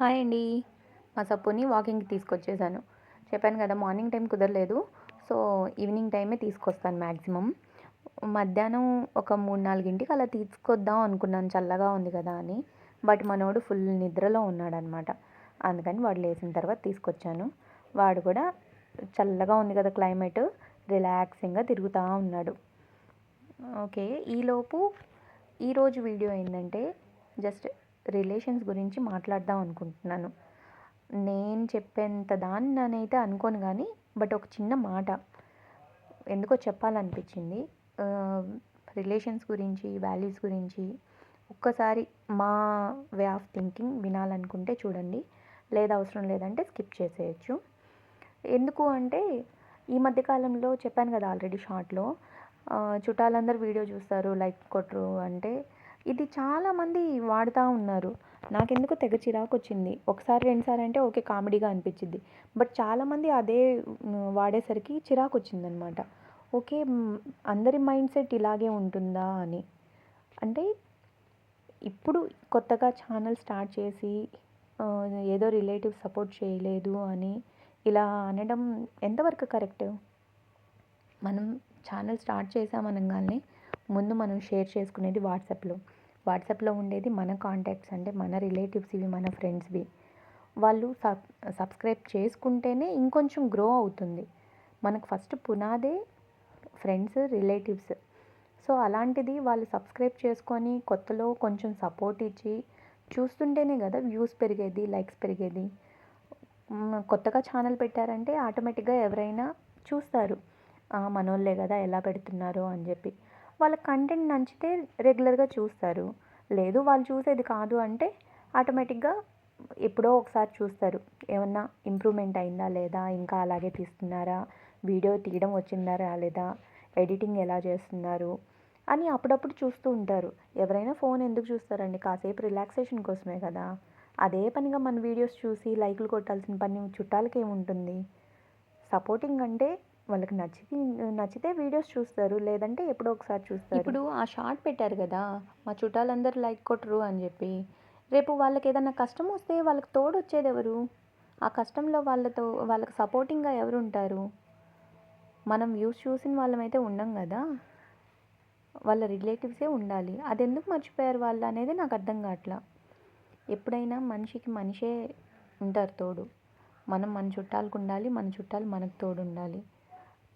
Hi అండి. మా సప్పుని వాకింగ్కి తీసుకొచ్చేసాను. చెప్పాను కదా మార్నింగ్ టైం కుదరలేదు. సో ఈవినింగ్ టైమే తీసుకొస్తాను మ్యాక్సిమం మధ్యాహ్నం ఒక మూడు నాలుగింటికి అలా తీసుకొద్దాం అనుకున్నాను చల్లగా ఉంది కదా అని. బట్ మనోడు ఫుల్ నిద్రలో ఉన్నాడనమాట. అందుకని వాడు లేచిన తర్వాత తీసుకొచ్చాను. వాడు కూడా చల్లగా ఉంది కదా క్లైమేట్ రిలాక్సింగ్గా తిరుగుతూ ఉన్నాడు. ఓకే ఈలోపు ఈరోజు వీడియో ఏంటంటే జస్ట్ రిలేషన్స్ గురించి మాట్లాడదాం అనుకుంటున్నాను. నేను చెప్పేంత దాన్ని నేనైతే అనుకోను కానీ బట్ ఒక చిన్న మాట. ఎందుకో చెప్పాలనిపించింది. రిలేషన్స్ గురించి వాల్యూస్ గురించి ఒక్కసారి మా వే ఆఫ్ థింకింగ్ వినాలనుకుంటే చూడండి. లేదా అవసరం లేదంటే స్కిప్ చేసేయచ్చు. ఎందుకు అంటే ఈ మధ్యకాలంలో చెప్పాను కదా ఆల్రెడీ షార్ట్లో. చుట్టాలందరూ వీడియో చూస్తారు లైక్ కొట్టరు అంటే ఇది చాలామంది వాడుతూ ఉన్నారు. నాకెందుకు తెగ చిరాకు వచ్చింది. ఒకసారి రెండుసార్లు అంటే ఓకే కామెడీగా అనిపించింది. బట్ చాలామంది అదే వాడేసరికి చిరాకు వచ్చిందనమాట. ఓకే అందరి మైండ్ సెట్ ఇలాగే ఉంటుందా అని. అంటే ఇప్పుడు కొత్తగా ఛానల్ స్టార్ట్ చేసి ఏదో రిలేటివ్ సపోర్ట్ చేయలేదు అని ఇలా అనడం ఎంతవరకు కరెక్ట్? మనం ఛానల్ స్టార్ట్ చేసామనగానే ముందు మనం షేర్ చేసుకునేది వాట్సాప్లో. వాట్సాప్లో ఉండేది మన కాంటాక్ట్స్ అంటే మన రిలేటివ్స్ ఇవి మన ఫ్రెండ్స్వి వాళ్ళు సబ్ సబ్స్క్రైబ్ చేసుకుంటేనే ఇంకొంచెం గ్రో అవుతుంది. మనకు ఫస్ట్ పునాదే ఫ్రెండ్స్ రిలేటివ్స్. సో అలాంటిది వాళ్ళు సబ్స్క్రైబ్ చేసుకొని కొత్తలో కొంచెం సపోర్ట్ ఇచ్చి చూస్తుంటేనే కదా వ్యూస్ పెరిగేది లైక్స్ పెరిగేది. కొత్తగా ఛానల్ పెట్టారంటే ఆటోమేటిక్గా ఎవరైనా చూస్తారు. మనోళ్ళే కదా ఎలా పెడుతున్నారో అని చెప్పి. వాళ్ళ కంటెంట్ నచ్చితే రెగ్యులర్గా చూస్తారు. లేదు వాళ్ళు చూసేది కాదు అంటే ఆటోమేటిక్గా ఎప్పుడో ఒకసారి చూస్తారు. ఏమన్నా ఇంప్రూవ్మెంట్ అయిందా లేదా? ఇంకా అలాగే తీస్తున్నారా? వీడియో తీయడం వచ్చిందా రాలేదా ఎడిటింగ్ ఎలా చేస్తున్నారు? అని అప్పుడప్పుడు చూస్తూ ఉంటారు. ఎవరైనా ఫోన్ ఎందుకు చూస్తారండి? కాసేపు రిలాక్సేషన్ కోసమే కదా. అదే పనిగా మన వీడియోస్ చూసి లైక్లు కొట్టాల్సిన పని చుట్టాలకి ఏముంటుంది సపోర్టింగ్ అంటే వాళ్ళకి నచ్చి నచ్చితే వీడియోస్ చూస్తారు. లేదంటే ఎప్పుడో ఒకసారి చూస్తారు. ఇప్పుడు ఆ షార్ట్ పెట్టారు కదా మా చుట్టాలందరూ లైక్ కొట్టరు అని చెప్పి రేపు వాళ్ళకి ఏదైనా కష్టం వస్తే వాళ్ళకి తోడు వచ్చేది ఎవరు? ఆ కష్టంలో వాళ్ళతో వాళ్ళకి సపోర్టింగ్గా ఎవరు ఉంటారు? మనం వ్యూస్ చూసిన వాళ్ళమైతే ఉండం కదా? వాళ్ళ రిలేటివ్సే ఉండాలి. అది ఎందుకు మర్చిపోయారు వాళ్ళు అనేది నాకు అర్థం కావట్లా. ఎప్పుడైనా మనిషికి మనిషే ఉంటారు తోడు. మనం మన చుట్టాలకు ఉండాలి మన చుట్టాలు మనకు తోడు ఉండాలి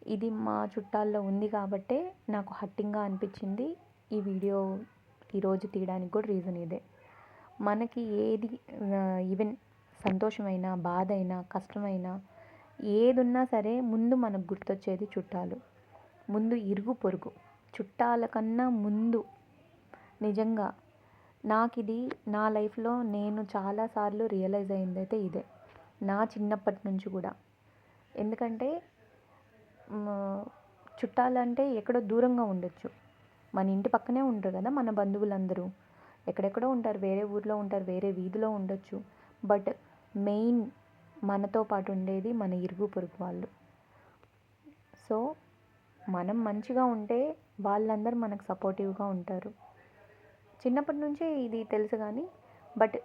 ఇది మా చుట్టాల్లో ఉంది కాబట్టే నాకు హట్టింగ్గా అనిపించింది. ఈ వీడియో ఈరోజు తీయడానికి కూడా రీజన్ ఇదే. మనకి ఏది ఈవెన్ సంతోషమైనా బాధ అయినా కష్టమైనా ఏది ఉన్నా సరే ముందు మనకు గుర్తొచ్చేది చుట్టాలు. ముందు ఇరుగు పొరుగు. చుట్టాల కన్నా ముందు. నిజంగా నాకు ఇది నా లైఫ్లో నేను చాలాసార్లు రియలైజ్ అయిందైతే ఇదే. నా చిన్నప్పటి నుంచి కూడా. ఎందుకంటే చుట్టాలంటే ఎక్కడో దూరంగా ఉండొచ్చు. మన ఇంటి పక్కనే ఉంటారు కదా మన బంధువులందరూ. ఎక్కడెక్కడో ఉంటారు వేరే ఊర్లో ఉంటారు వేరే వీధిలో ఉండొచ్చు. బట్ మెయిన్ మనతో పాటు ఉండేది మన ఇరుగు పొరుగు వాళ్ళు. సో మనం మంచిగా ఉంటే వాళ్ళందరూ మనకు సపోర్టివ్గా ఉంటారు. చిన్నప్పటి నుంచే ఇది తెలుసు కానీ బట్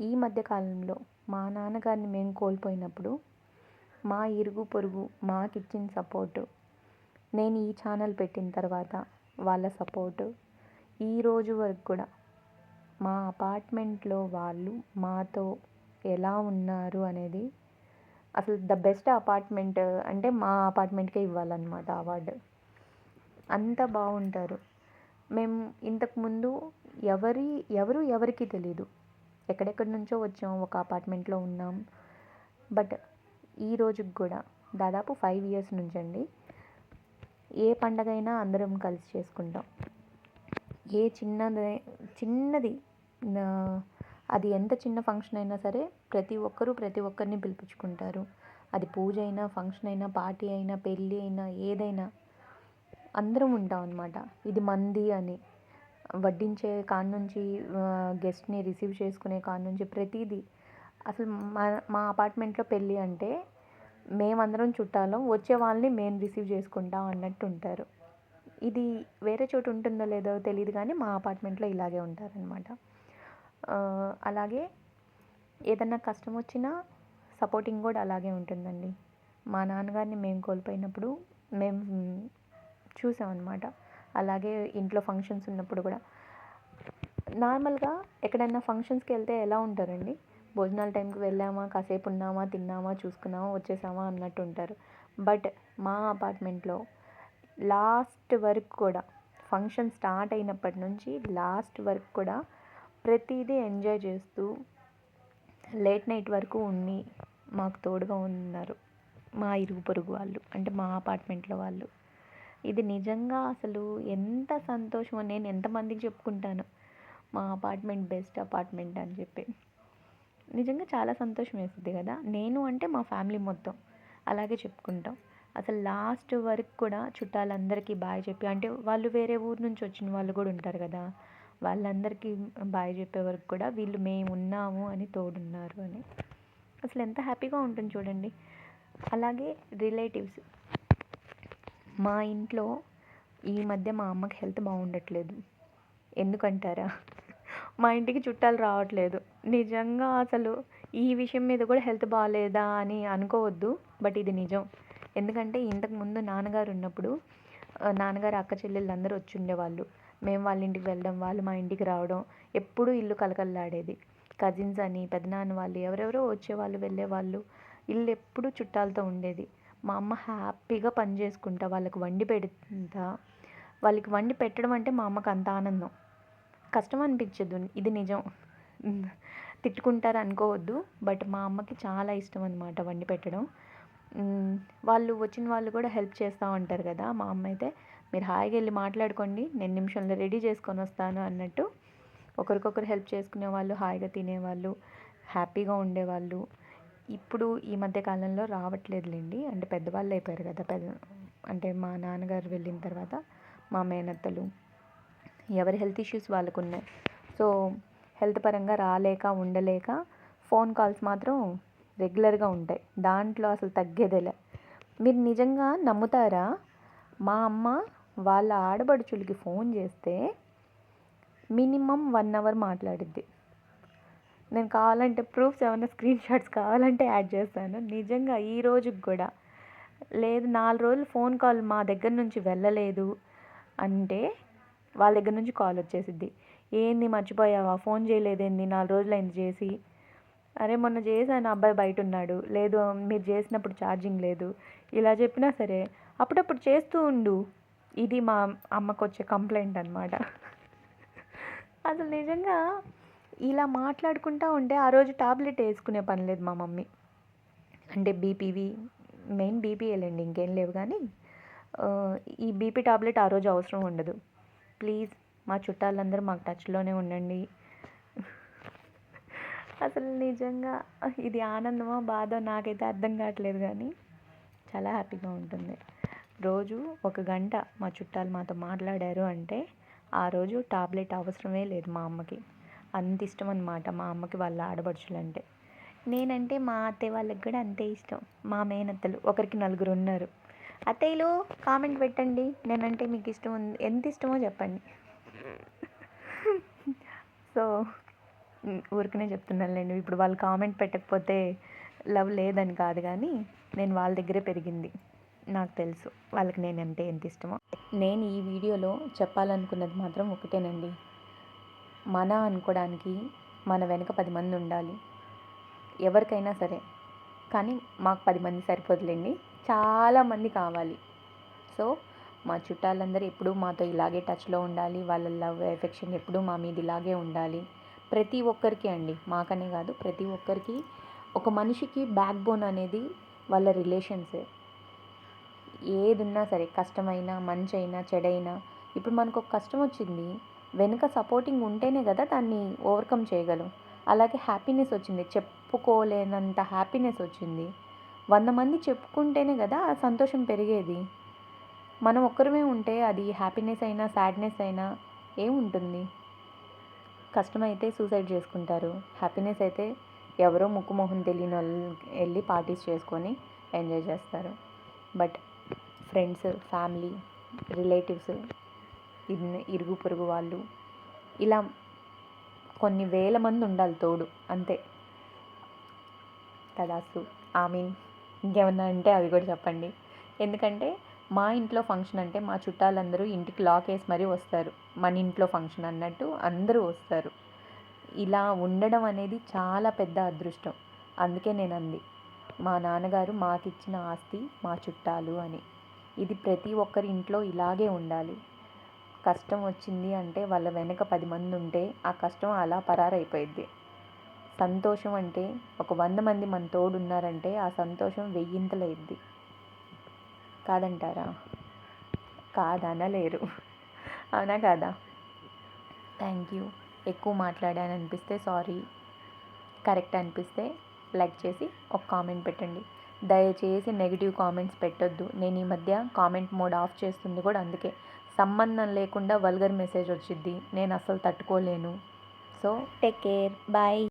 ఈ మధ్య కాలంలో మా నాన్నగారిని మేము కోల్పోయినప్పుడు మా ఇరుగు పొరుగు మాకు ఇచ్చిన సపోర్టు. నేను ఈ ఛానల్ పెట్టిన తర్వాత వాళ్ళ సపోర్టు. ఈ రోజు వరకు కూడా మా అపార్ట్మెంట్లో వాళ్ళు మాతో ఎలా ఉన్నారు అనేది అసలు ద బెస్ట్ అపార్ట్మెంట్ అంటే మా అపార్ట్మెంట్కే ఇవ్వాలన్నమాట అవార్డు. అంత బాగుంటారు. మేము ఇంతకుముందు ఎవరి ఎవరు ఎవరికి తెలీదు. ఎక్కడెక్కడి నుంచో వచ్చాం ఒక అపార్ట్మెంట్లో ఉన్నాం. బట్ ఈ రోజుకి కూడా దాదాపు ఫైవ్ ఇయర్స్ నుంచి అండి ఏ పండగైనా అందరం కలిసి చేసుకుంటాం. ఏ చిన్నది చిన్నది అది ఎంత చిన్న ఫంక్షన్ అయినా సరే ప్రతి ఒక్కరూ ప్రతి ఒక్కరిని పిలిపించుకుంటారు. అది పూజ అయినా ఫంక్షన్ అయినా పార్టీ అయినా పెళ్ళి అయినా ఏదైనా అందరం ఉంటాం అనమాట ఇది మంది అని. వడ్డించే కాడ నుంచి గెస్ట్ని రిసీవ్ చేసుకునే కాడ నుంచి ప్రతిదీ అసలు మా మా అపార్ట్మెంట్లో పెళ్ళి అంటే మేమందరం చుట్టాలం వచ్చే వాళ్ళని మేము రిసీవ్ చేసుకుంటాం అన్నట్టు ఉంటారు. ఇది వేరే చోటు ఉంటుందో లేదో తెలియదు కానీ మా అపార్ట్మెంట్లో ఇలాగే ఉంటారనమాట అలాగే ఏదన్నా కష్టం వచ్చినా సపోర్టింగ్ కూడా అలాగే ఉంటుందండి. మా నాన్నగారిని మేము కోల్పోయినప్పుడు మేము చూసామన్నమాట. అలాగే ఇంట్లో ఫంక్షన్స్ ఉన్నప్పుడు కూడా. నార్మల్గా ఎక్కడైనా ఫంక్షన్స్కి వెళ్తే ఎలా ఉంటారండి? భోజనాల టైంకి వెళ్ళామా కాసేపు ఉన్నామా తిన్నామా చూసుకున్నామా వచ్చేసామా అన్నట్టు ఉంటారు బట్ మా అపార్ట్మెంట్లో లాస్ట్ వరకు కూడా ఫంక్షన్ స్టార్ట్ అయినప్పటి నుంచి లాస్ట్ వరకు కూడా ప్రతిదీ ఎంజాయ్ చేస్తూ లేట్ నైట్ వరకు ఉండి మాకు తోడుగా ఉన్నారు. మా ఇరుగు పొరుగు వాళ్ళు అంటే మా అపార్ట్మెంట్లో వాళ్ళు. ఇది నిజంగా అసలు ఎంత సంతోషమో నేను ఎంతమందికి చెప్పుకుంటాను. మా అపార్ట్మెంట్ బెస్ట్ అపార్ట్మెంట్ అని చెప్పి. నిజంగా చాలా సంతోషం వేస్తుంది కదా. నేను అంటే మా ఫ్యామిలీ మొత్తం అలాగే చెప్పుకుంటాం. అసలు లాస్ట్ వరకు కూడా చుట్టాలందరికీ బాయ్ చెప్పి అంటే వాళ్ళు వేరే ఊరు నుంచి వచ్చిన వాళ్ళు కూడా ఉంటారు కదా. వాళ్ళందరికీ బాయ్ చెప్పే వరకు కూడా వీళ్ళు మేము ఉన్నాము అని తోడున్నారు అని. అసలు ఎంత హ్యాపీగా ఉంటుంది చూడండి. అలాగే రిలేటివ్స్. మా ఇంట్లో ఈ మధ్య మా అమ్మకి హెల్త్ బాగుండట్లేదు. ఎందుకంటారా? మా ఇంటికి చుట్టాలు రావట్లేదు. నిజంగా అసలు ఈ విషయం మీద కూడా హెల్త్ బాగాలేదా అని అనుకోవద్దు బట్ ఇది నిజం. ఎందుకంటే ఇంతకు ముందు నాన్నగారు ఉన్నప్పుడు నాన్నగారు అక్క చెల్లెళ్ళు అందరూ వచ్చి ఉండేవాళ్ళు. మేము వాళ్ళ ఇంటికి వెళ్ళడం వాళ్ళు మా ఇంటికి రావడం ఎప్పుడూ ఇల్లు కలకల్లాడేది. కజిన్స్ అని పెదనాన్న వాళ్ళు ఎవరెవరో వచ్చేవాళ్ళు వెళ్ళేవాళ్ళు ఇల్లు ఎప్పుడూ చుట్టాలతో ఉండేది. మా అమ్మ హ్యాపీగా పని చేసుకుంటా వాళ్ళకి వండి పెడతా వాళ్ళకి వండి పెట్టడం అంటే మా అమ్మకి అంత ఆనందం. కష్టం అనిపించదు ఇది నిజం. తిట్టుకుంటారు అనుకోవద్దు బట్ మా అమ్మకి చాలా ఇష్టం అనమాట వండి పెట్టడం. వాళ్ళు వచ్చిన వాళ్ళు కూడా హెల్ప్ చేస్తూ ఉంటారు కదా. మా అమ్మ అయితే మీరు హాయిగా వెళ్ళి మాట్లాడుకోండి. నేను నిమిషంలో రెడీ చేసుకొని వస్తాను అన్నట్టు. ఒకరికొకరు హెల్ప్ చేసుకునే వాళ్ళు హాయిగా తినేవాళ్ళు హ్యాపీగా ఉండేవాళ్ళు ఇప్పుడు ఈ మధ్య కాలంలో రావట్లేదులేండి. అంటే పెద్దవాళ్ళు అయిపోయారు కదా. పెద్ద అంటే మా నాన్నగారు వెళ్ళిన తర్వాత మా మేనత్తలు ఎవరి హెల్త్ ఇష్యూస్ వాళ్ళకు ఉన్నాయి సో హెల్త్ పరంగా రాలేక ఉండలేక ఫోన్ కాల్స్ మాత్రం రెగ్యులర్గా ఉంటాయి. దాంట్లో అసలు తగ్గేదేలే మీరు నిజంగా నమ్ముతారా? మా అమ్మ వాళ్ళ ఆడబడుచులకి ఫోన్ చేస్తే మినిమం వన్ అవర్ మాట్లాడిద్ది. నేను కావాలంటే ప్రూఫ్స్ ఏమైనా స్క్రీన్ షాట్స్ కావాలంటే యాడ్ చేస్తాను. నిజంగా ఈ రోజుకి కూడా. లేదు నాలుగు రోజులు ఫోన్ కాల్ మా దగ్గర నుంచి వెళ్ళలేదు అంటే వాళ్ళ దగ్గర నుంచి కాల్ వచ్చేసిద్ది. ఏంది మర్చిపోయావా? ఫోన్ చేయలేదేంది నాలుగు రోజులైంది చేసి. అరే మొన్న చేశాను. అబ్బాయి బయట ఉన్నాడు. లేదు మీరు చేసినప్పుడు ఛార్జింగ్ లేదు. ఇలా చెప్పినా సరే అప్పుడప్పుడు చేస్తూ ఉండు. ఇది మా అమ్మకు వచ్చే కంప్లైంట్ అనమాట అసలు నిజంగా ఇలా మాట్లాడుకుంటూ ఉంటే ఆ రోజు టాబ్లెట్ వేసుకునే పని లేదు మా మమ్మీ. అంటే బీపీవి మెయిన్ బీపీఏలండి ఇంకేం లేవు కానీ ఈ బీపీ టాబ్లెట్ ఆ రోజు అవసరం ఉండదు. ప్లీజ్ మా చుట్టాలందరూ మాకు టచ్లోనే ఉండండి. అసలు నిజంగా ఇది ఆనందమో బాధో నాకైతే అర్థం కావట్లేదు కానీ చాలా హ్యాపీగా ఉంటుంది. రోజు ఒక గంట మా చుట్టాలు మాతో మాట్లాడారు అంటే ఆ రోజు టాబ్లెట్ అవసరమే లేదు మా అమ్మకి. అంత ఇష్టం అనమాట మా అమ్మకి వాళ్ళ ఆడపడుచులంటే నేనంటే మా అత్తయ్య వాళ్ళకి కూడా అంతే ఇష్టం. మా మేనత్తలు ఒకరికి నలుగురు ఉన్నారు. అత్తయ్యలు కామెంట్ పెట్టండి. నేనంటే మీకు ఇష్టం ఉంది. ఎంత ఇష్టమో చెప్పండి. సో ఊరికనే చెప్తున్నానులేండి. ఇప్పుడు వాళ్ళు కామెంట్ పెట్టకపోతే లవ్ లేదని కాదు కానీ నేను వాళ్ళ దగ్గరే పెరిగింది. నాకు తెలుసు. వాళ్ళకి నేను అంటే ఎంత ఇష్టమో. నేను ఈ వీడియోలో చెప్పాలనుకున్నది మాత్రం ఒకటేనండి. మన అనుకోవడానికి మన వెనక పది మంది ఉండాలి. ఎవరికైనా సరే. కానీ మాకు పది మంది సరిపోదులేండి. చాలామంది కావాలి. సో మా చుట్టాలందరూ ఎప్పుడూ మాతో ఇలాగే టచ్లో ఉండాలి. వాళ్ళ లవ్ ఎఫెక్షన్ ఎప్పుడూ మా మీద ఇలాగే ఉండాలి. ప్రతి ఒక్కరికి అండి మాకనే కాదు ప్రతి ఒక్కరికి ఒక మనిషికి బ్యాక్ బోన్ అనేది వాళ్ళ రిలేషన్సే. ఏది సరే కష్టమైనా మంచి అయినా చెడైనా ఇప్పుడు మనకు ఒక కష్టం వచ్చింది వెనుక సపోర్టింగ్ ఉంటేనే కదా దాన్ని ఓవర్కమ్ చేయగలం. అలాగే హ్యాపీనెస్ వచ్చింది చెప్పుకోలేనంత హ్యాపీనెస్ వచ్చింది. వంద మంది చెప్పుకుంటేనే కదా ఆ సంతోషం పెరిగేది. మనం ఒక్కరమే ఉంటే అది హ్యాపీనెస్ అయినా సాడ్నెస్ అయినా ఏముంటుంది కష్టమైతే సూసైడ్ చేసుకుంటారు. హ్యాపీనెస్ అయితే ఎవరో ముక్కు మొహం తెలియని వాళ్ళు వెళ్ళి పార్టీస్ చేసుకొని ఎంజాయ్ చేస్తారు. బట్ ఫ్రెండ్స్ ఫ్యామిలీ రిలేటివ్స్ ఇరుగు పొరుగు వాళ్ళు ఇలా కొన్ని వేల మంది ఉండాలి తోడు. అంతే. తదాస్తు ఐ మీన్ ఇంకేమన్నా అంటే అవి కూడా చెప్పండి. ఎందుకంటే మా ఇంట్లో ఫంక్షన్ అంటే మా చుట్టాలందరూ ఇంటికి లాక్ వేసి మరీ వస్తారు. మన ఇంట్లో ఫంక్షన్ అన్నట్టు అందరూ వస్తారు. ఇలా ఉండడం అనేది చాలా పెద్ద అదృష్టం. అందుకే నేను అంది మా నాన్నగారు మాకు ఇచ్చిన ఆస్తి మా చుట్టాలు అని. ఇది ప్రతి ఒక్కరి ఇంట్లో ఇలాగే ఉండాలి. కష్టం వచ్చింది అంటే వాళ్ళ వెనక పది మంది ఉంటే ఆ కష్టం అలా పరారైపోయింది సంతోషం అంటే ఒక వంద మంది మన తోడు ఉన్నారంటే ఆ సంతోషం వెయ్యింతలైద్ది కాదంటారా? కాదనలేరు. అవునా కాదా? Thank you. ఎక్కువ మాట్లాడాను అనిపిస్తే సారీ. కరెక్ట్ అనిపిస్తే లైక్ చేసి ఒక కామెంట్ పెట్టండి. దయచేసి నెగిటివ్ కామెంట్స్ పెట్టొద్దు. నేను ఈ మధ్య కామెంట్ మోడ్ ఆఫ్ చేస్తుంది కూడా అందుకే. సంబంధం లేకుండా వల్గర్ మెసేజ్ వచ్చిద్ది. నేను అసలు తట్టుకోలేను. So take care. బాయ్.